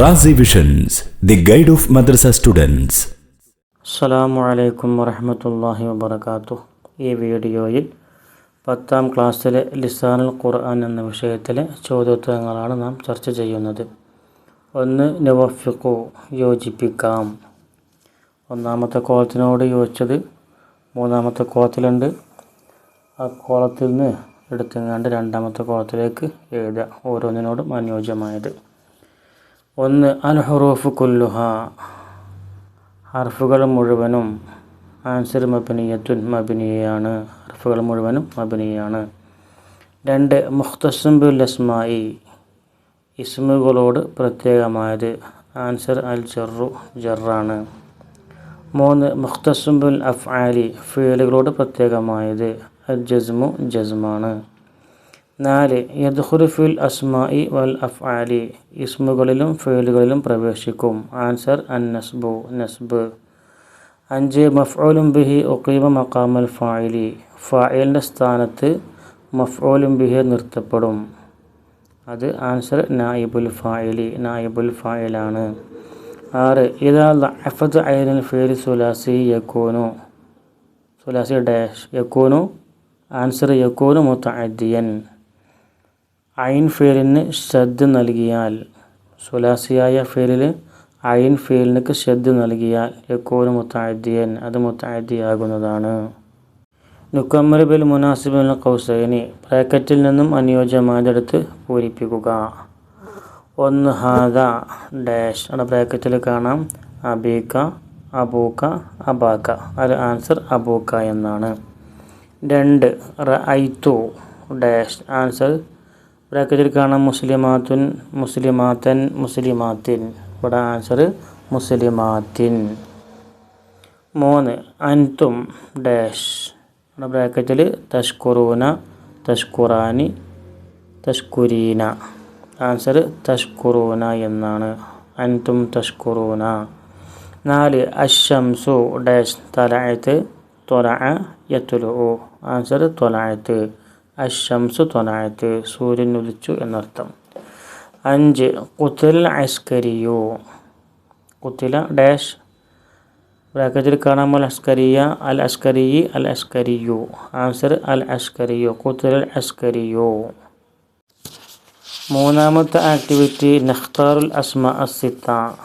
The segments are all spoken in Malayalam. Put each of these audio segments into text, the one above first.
Razi visions the guide of madrasa students അസ്സലാമു അലൈക്കും വറഹമത്തല്ലാഹി വബർക്കാത്തു ഈ വീഡിയോയിൽ പത്താം ക്ലാസ്സിലെ ലിസാനുൽ ഖുർആൻ എന്ന വിഷയത്തിലെ ചോദ്യോത്തരങ്ങളാണ് നാം ചർച്ച ചെയ്യുന്നത്. ഒന്ന് നവഫിഖു യോജിപ്പിക്കാം. ഒന്നാമത്തെ കോളത്തിനോട് യോജിച്ചത് മൂന്നാമത്തെ കോളത്തിലുണ്ട്. ആ കോളത്തിൽ നിന്ന് എടുത്തെങ്ങാണ്ട് രണ്ടാമത്തെ കോളത്തിലേക്ക് എഴുതുക. ഓരോന്നിനോടും അനുയോജ്യമായത്. ഒന്ന് അൽ ഹുറൂഫ് കുല്ലുഹ. ഹർഫുകൾ മുഴുവനും ആൻസർ മബിനിയത്തുൻ മബിനിയാണ്. ഹർഫുകൾ മുഴുവനും മബിനിയാണ്. രണ്ട് മുഖ്തസുംബുൽ അസ്മായി ഇസ്മുകളോട് പ്രത്യേകമായത്. ആൻസർ അൽ ജറു ജറാണ്. മൂന്ന് മുഖ്തസുംബുൽ അഫ്ആലി ഫീലുകളോട് പ്രത്യേകമായത്. അൽ ജസ്മു ജസ്മാണ്. നാല് യദ്ഖുറുഫിൽ അസ്മായി വൽ അഫ്ആലി. ഇസ്മുകളിലും ഫെയിലുകളിലും പ്രവേശിക്കും. ആൻസർ അൻ നസ്ബു. നസ്ബ് അഞ്ച് മഫ്ഊലും ബിഹി ഒക്കീമ മക്കാമൽ ഫായിലി ഫായിലിന്റെ സ്ഥാനത്ത് മഫ്ഊലും ബിഹി നിർത്തപ്പെടും. അത് ആൻസർ നായിബുൽ ഫായിലി നായിബുൽ ഫായിലാണ് ആറ് ഇതാ ലഫത് ഐനൽ ഫീൽ സുലാസി യക്കൂനു സുലാസി ഡാഷ് യക്കൂനു ആൻസർ യക്കൂനു മുത്തഅദ്ദിയൻ. ഐൻ ഫേലിന് ശ്രദ്ധ നൽകിയാൽ സുലാസിയായ ഫേലിൽ ഐൻ ഫേലിനക്ക് ശ്രദ്ധ നൽകിയാൽ യക്കൂന് മുത്താദ്യൻ അത് മുത്താദ്യാകുന്നതാണ് നുക്കമ്മർ ബിൽ മുനാസിബിൽ കൗസൈനി ബ്രാക്കറ്റിൽ നിന്നും അനുയോജ്യമായതെടുത്ത് പൂരിപ്പിക്കുക. ഒന്ന് ഹാദ ഡാഷ് അവിടെ ബ്രാക്കറ്റിൽ കാണാം. അബീക്ക അബൂക്ക അബാക്ക. അത് ആൻസർ അബൂക്ക എന്നാണ്. രണ്ട് റൈത്തു ഡാഷ് ആൻസർ ബ്രാക്കറ്റിൽ കാണാം മുസ്ലിമാത്തുൻ മുസ്ലിമാത്തൻ മുസ്ലിമാത്തിൻ. ഇവിടെ ആൻസർ മുസ്ലിമാത്തിൻ. മൂന്ന് അൻതും ഡാഷ്. ഇവിടെ ബ്രാക്കറ്റിൽ തഷ്കുറൂന തഷ്കുറാനി തഷ്കുരീന. ആൻസർ തഷ്കുറൂന എന്നാണ്. അൻതും തഷ്കുറൂന. നാല് അഷംസു ഡാഷ്. തലായത്ത് തൊല യത്തുലു ആൻസർ തൊലഅത്ത്. അഷംസു തൊനായത്ത് സൂര്യൻ ഉദിച്ചു എന്നർത്ഥം. അഞ്ച് കുത്തൽ അസ്കരിയോ. കുത്തില ഡാഷ്. ബ്രാക്കറ്റിൽ കാണാം അൽ അസ്കരിയ അൽ അസ്കരി അൽ അസ്കരിയു. ആൻസർ അൽ അസ്കരിയോ. കുത്തൽ അസ്കരിയോ. മൂന്നാമത്തെ ആക്ടിവിറ്റി നഖ്താറുൽ അസ്മ അസിത്ത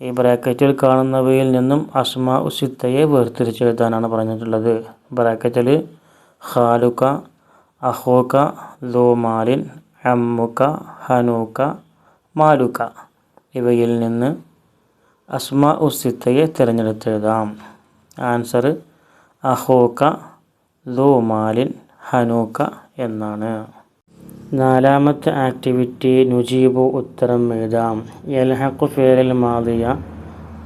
ഈ ബ്രാക്കറ്റിൽ കാണുന്നവയിൽ നിന്നും അസ്മ ഉസിത്തയെ വേർതിരിച്ചെഴുതാനാണ് പറഞ്ഞിട്ടുള്ളത്. ബ്രാക്കറ്റിൽ ഖാലുക അഹോക ലോമാലിൻ അമ്മുക ഹനൂക്ക മാലുക. ഇവയിൽ നിന്ന് അസ്മ ഉസിത്തയെ തിരഞ്ഞെടുത്തെഴുതാം. ആൻസർ അഹോക ലോമാലിൻ ഹനൂക്ക എന്നാണ്. നാലാമത്തെ ആക്ടിവിറ്റി നുജീബു ഉത്തരം എഴുതാം. യൽഹക്കു ഫേരൽ മാതിയ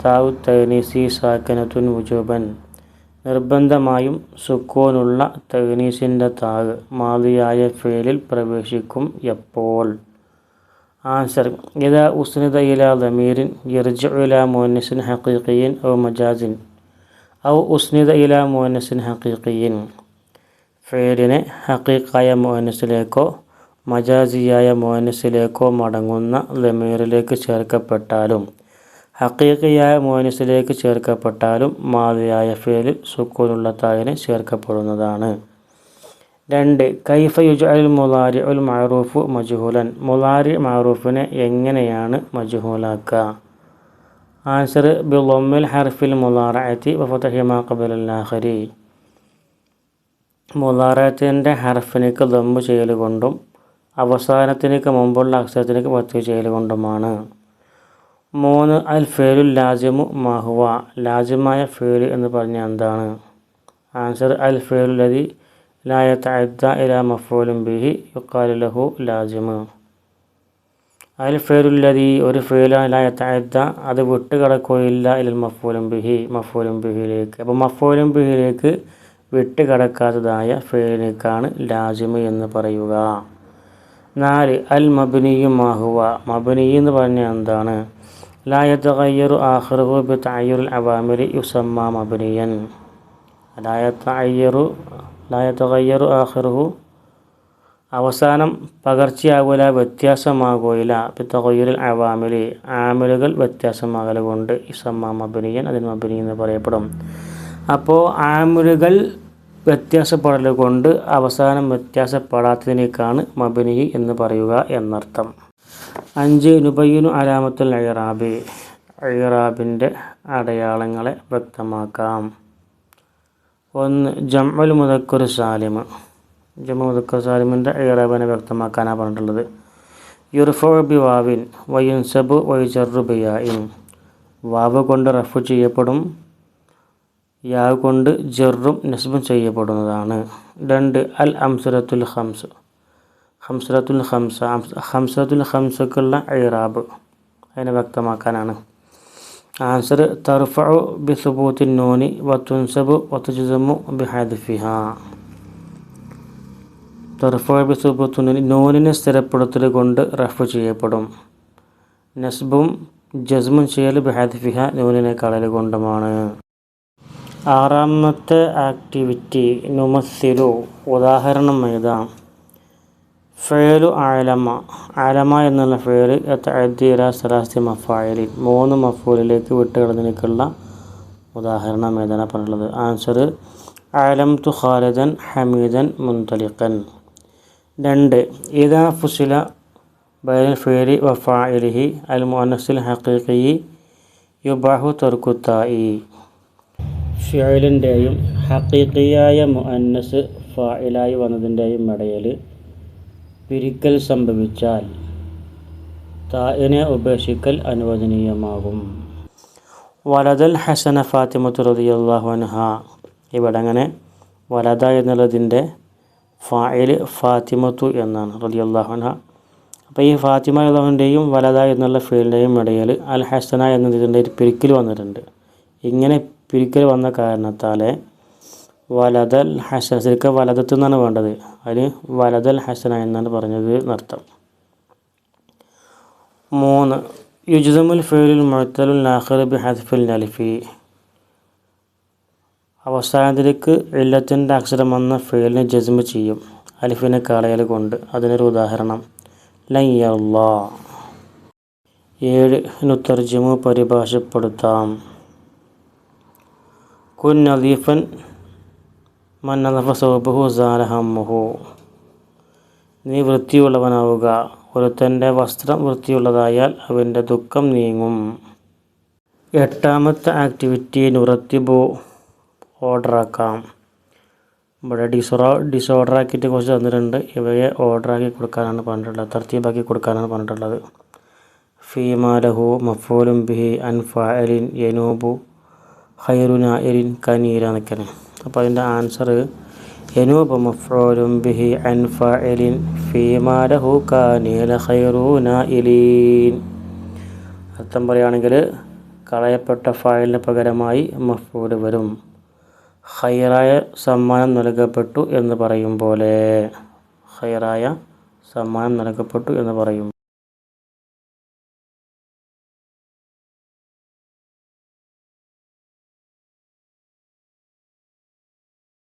താവു തൈനീസി സാക്കനത്തുൻ വുജൂബൻ. നിർബന്ധമായും സുക്കോനുള്ള തഗ്നീസിന്റെ താഗ് മാതിയായ ഫേലിൽ പ്രവേശിക്കും എപ്പോൾ? ആൻസർ ഇതാ ഉസ്നിത ഇല ദമീരിൻ യർജു ഇല മോനസിൻ ഹക്കീഖിയൻ ഔ മജാസിൻ ഔ ഉസ്നിത ഇല മോനസിൻ ഹക്കീഖിയൻ ഫേലിനെ ഹക്കീഖായ മോനസിലേക്കോ മജാസിയായ മോനസിലേക്കോ മടങ്ങുന്ന ദമീറിലേക്ക് ചേർക്കപ്പെട്ടാലും ഹക്കീഖിയായ മോനിസിലേക്ക് ചേർക്കപ്പെട്ടാലും മാതിയായ ഫേലിൽ സുക്കൂനുള്ള തായിന് ചേർക്കപ്പെടുന്നതാണ്. രണ്ട് കൈഫ യുജഅൽ മുലാരി ഉൽ മഅറൂഫു മജ്ഹൂലൻ. മുലാരി മഅറൂഫിനെ എങ്ങനെയാണ് മജ്ഹൂലാക്കുക ആൻസർ ബിളൊമ്മിൽ ഹർഫിൽ മുലാറഅത്തി വഫതഹി മാ ഖബലൽ ആഖിരി. മുലാറത്തിന്റെ ഹർഫിനേക്ക് ദമ്പ് ചെയ്യൽ കൊണ്ടും അവസാനത്തിനേക്ക് മുമ്പുള്ള അക്ഷരത്തിനേക്ക് പത്ത് ചെയ്യൽ കൊണ്ടുമാണ്. മൂന്ന് അൽ ഫേലു ലാജിമു മഹുവ ലാജിമായ ഫേൽ എന്ന് പറഞ്ഞാൽ എന്താണ്? ആൻസർ അൽ ഫേലു ലതി ലായ തഅദ്ദ ഇല മഫൂലും ബിഹി യുക്കാലു ലഹു ലാജിമ്. അൽ ലതി ഒരു ഫേല ലായ തഅദ്ദ അത് വിട്ട് കിടക്കുകയില്ല ഇലൽ മഫൂലും ബിഹി മഫൂലും ബിഹിയിലേക്ക്. അപ്പോൾ മഫൂലും ബിഹിയിലേക്ക് വിട്ട് കിടക്കാത്തതായ ഫേലിനേക്കാണ് ലാജിമ് എന്ന് പറയുക. നാല് അൽ മബിനിയു മഹുവ മബിനി എന്ന് പറഞ്ഞാൽ എന്താണ്? ലായത്തയ്യറു ആഹ്റു ബി തയ്യുൽ അവാമിരി യുസമ്മ മബുനിയൻ ലായത്തയ്യറു ലായത്തയ്യറു ആഹ്റു അവസാനം പകർച്ചയാകൂല ബി പിത്തകൊയ്യുരിൽ അവാമിലി ആമിലുകൾ വ്യത്യാസമാകല കൊണ്ട് ഇസമ്മ മബിനിയൻ അതിന് മബിനി എന്ന് പറയപ്പെടും. അപ്പോൾ ആമിലുകൾ വ്യത്യാസപ്പെടൽ കൊണ്ട് അവസാനം വ്യത്യാസപ്പെടാത്തതിനേക്കാണ് മബിനി എന്ന് പറയുക എന്നർത്ഥം. അഞ്ച് നുബയ്യുനു അലാമത്തുൽ അയറാബി അയറാബിന്റെ അടയാളങ്ങളെ വ്യക്തമാക്കാം. ഒന്ന് ജമ്മൽ മുതക്കുർ സാലിം ജമ്മൽ മുതക്കുർ സാലിമിന്റെ അയറാബിനെ വ്യക്തമാക്കാനാണ് പറഞ്ഞിട്ടുള്ളത്. യുർഫോ ബി വാവിൻ വയുൻസബ് വൈജറു ബിയായിൻ വാവ് കൊണ്ട് റഫ് ചെയ്യപ്പെടും യാവ് കൊണ്ട് ജെറും നസ്ബും ചെയ്യപ്പെടുന്നതാണ്. രണ്ട് അൽ അംസുരത്തുൽ ഹംസ് ഹംസറത്തുൽ ഹംസ ഹംസത്തുൽ ഹംസക്കുള്ള ഇറാബ്. അതിനെ വ്യക്തമാക്കാനാണ്. ആൻസർ തർഫു ബി സുബൂത്തിൻ നൂനി വത്തുൻസബ് വത്തുജുസമു ബി ഹദഫിഹ തർഫു ബി സുബൂത്തു നൂനി നൂനിനെ സ്ഥിരപ്പെടുത്തൽ കൊണ്ട് റഫ് ചെയ്യപ്പെടും. നസ്ബും ജസ്മും ചെയ്യൽ ബി ഹദഫിഹ നൂനിനെ കളൽ കൊണ്ടുമാണ്. ആറാമത്തെ ആക്ടിവിറ്റി നുമസ്സിലു. ഉദാഹരണം എഴുതാം. ഫേലു ആലമ ആലമ എന്നുള്ള ഫേൽ സലാസ്തി മഫായലിൻ. മൂന്ന് മഫൂലിലേക്ക് വിട്ടുകളഞ്ഞിരിക്കുള്ള ഉദാഹരണം ഏതാണ് പറഞ്ഞുള്ളത് ആൻസർ ആലം തു ഖാലിദൻ ഹമീദൻ മുന്തലിഖൻ രണ്ട് ഇതാ ഫുസില ബൈൽ ഫേരി വഫായിലിഹി അൽ മുഅനസിൽ ഹഖീഖി യുബാഹു തർക്കുത്തായി ഷിയലിന്റെയും ഹക്കീക്കിയായ മുഅന്നസ് ഫായിലായി വന്നതിന്റെയും ഇടയിൽ പിരിക്കൽ സംഭവിച്ചാൽ തായിനെ ഉപേക്ഷിക്കൽ അനുവദനീയമാകും. വലതൽ ഹസന ഫാത്തിമത്ത് റളിയല്ലാഹു അൻഹ. ഇവിടെ അങ്ങനെ വലത എന്നുള്ളതിന്റെ ഫായിൽ ഫാത്തിമത്തു എന്നാണ് റളിയല്ലാഹു അൻഹ. അപ്പോൾ ഈ ഫാത്തിമ അള്ളാഹുവിന്റെയും വലത എന്നുള്ള ഫീലിന്റെയും ഇടയിൽ അൽ ഹസന എന്നതിന്റെ ഒരു പിരിക്കൽ വന്നിട്ടുണ്ട്. ഇങ്ങനെ പിരിക്കൽ വന്ന കാരണത്താൽ വലതൽ ഹസന ശരിക്കും വലതത്ത് എന്നാണ് വേണ്ടത്. അതിന് വലതൽ ഹസന എന്നാണ് പറഞ്ഞത് നർത്ഥം മൂന്ന് യുജുദമുൽ ഫേലുൽ മുഴത്തലുൽ നാഖർ ബി ഹസഫുൽ നലിഫി. അവസാനത്തിലേക്ക് ഇല്ലത്തിന്റെ അക്ഷരം വന്ന ഫെയിലിന് ജസ്മ ചെയ്യും. അലിഫിനെ കളയൽ കൊണ്ട്. അതിനൊരു ഉദാഹരണം. ലയ്യല്ലാ ഏഴ് നുത്തർജിമു പരിഭാഷപ്പെടുത്താം. കുൻ നദീഫൻ മന്നലഫ സൗബഹു നീ വൃത്തിയുള്ളവനാവുക. ഒരുത്തന്റെ വസ്ത്രം വൃത്തിയുള്ളതായാൽ അവന്റെ ദുഃഖം നീങ്ങും. എട്ടാമത്തെ ആക്ടിവിറ്റി നുറത്തിബു. ഓർഡറാക്കാം. ഇവിടെ ഡിസോറ ഡിസോർഡർ ആക്കിയിട്ട് കുറച്ച് തന്നിട്ടുണ്ട്. ഇവയെ ഓർഡറാക്കി കൊടുക്കാനാണ് പറഞ്ഞിട്ടുള്ളത്. തർത്തീബാക്കി കൊടുക്കാനാണ് പറഞ്ഞിട്ടുള്ളത്. ഫീമാലഹു മഫൂലും ബിഹി അൻഫാലിൻ യനൂബു. ഖൈറുനായിരിൻ കനീര എന്നൊക്കെയാണ്. അപ്പോൾ അതിന്റെ ആൻസർ യനൂബ് അൻഫാലിൻ അർത്ഥം പറയുകയാണെങ്കിൽ കളയപ്പെട്ട ഫയലിന് പകരമായി മഫൂൽ വരും. ഹൈറായ സമ്മാനം നൽകപ്പെട്ടു എന്ന് പറയും പോലെ. ഹൈറായ സമ്മാനം നൽകപ്പെട്ടു എന്ന് പറയും